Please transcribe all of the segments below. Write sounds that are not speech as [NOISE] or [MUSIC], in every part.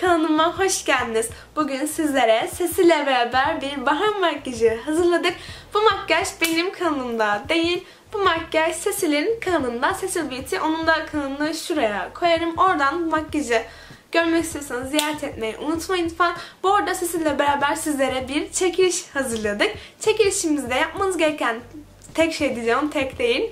kanalıma hoş geldiniz. Bugün sizlere Sesi'yle beraber bir bahar makyajı hazırladık. Bu makyaj benim kanalımda değil. Bu makyaj Cecil'in kanalında. Cecil Beauty. Onun da kanalını şuraya koyarım. Oradan makyajı görmek istiyorsanız ziyaret etmeyi unutmayın lütfen. Bu arada Cecil'le beraber sizlere bir çekiliş hazırladık. Çekilişimizde yapmanız gereken tek şey diyeceğim, tek değil.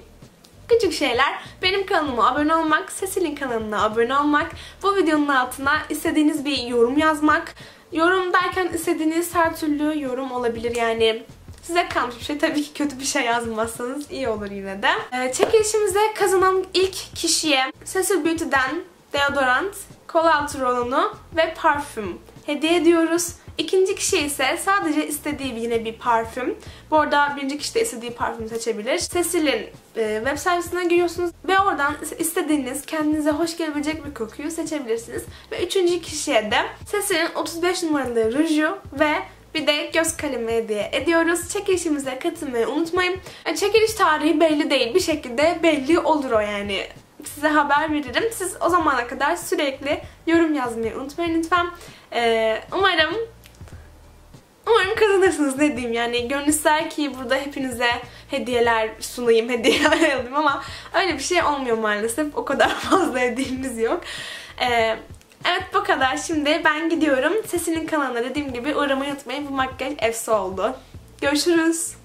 Şeyler. Benim kanalıma abone olmak, Cecil'in kanalına abone olmak, bu videonun altına istediğiniz bir yorum yazmak. Yorum derken istediğiniz her türlü yorum olabilir yani. Size kalmış bir şey. Tabii ki kötü bir şey yazmazsanız iyi olur yine de. Ee, çekilişimizde kazanan ilk kişiye Cecil Beauty'den deodorant, kol altı rolonu ve parfüm hediye ediyoruz. İkinci kişi ise sadece istediği yine bir parfüm. Bu arada birinci kişi de istediği parfüm seçebilir. Cecil'in e, web sitesine giriyorsunuz ve oradan istediğiniz kendinize hoş gelebilecek bir kokuyu seçebilirsiniz. Ve üçüncü kişiye de Cecil'in 35 numaralı ruju ve bir de göz kalemi hediye ediyoruz. Çekilişimize katılmayı unutmayın. E, çekiliş tarihi belli değil. Bir şekilde belli olur o yani size haber veririm. Siz o zamana kadar sürekli yorum yazmayı unutmayın lütfen. Ee, umarım Kazanırsınız ne diyeyim yani gönül ister ki burada hepinize hediyeler sunayım, [LAUGHS] hediyeler alayım ama öyle bir şey olmuyor maalesef. O kadar [LAUGHS] fazla hediyemiz yok. Ee, evet bu kadar. Şimdi ben gidiyorum. Sesinin kanalına dediğim gibi uğramayı unutmayın. Bu makyaj efsa oldu. Görüşürüz.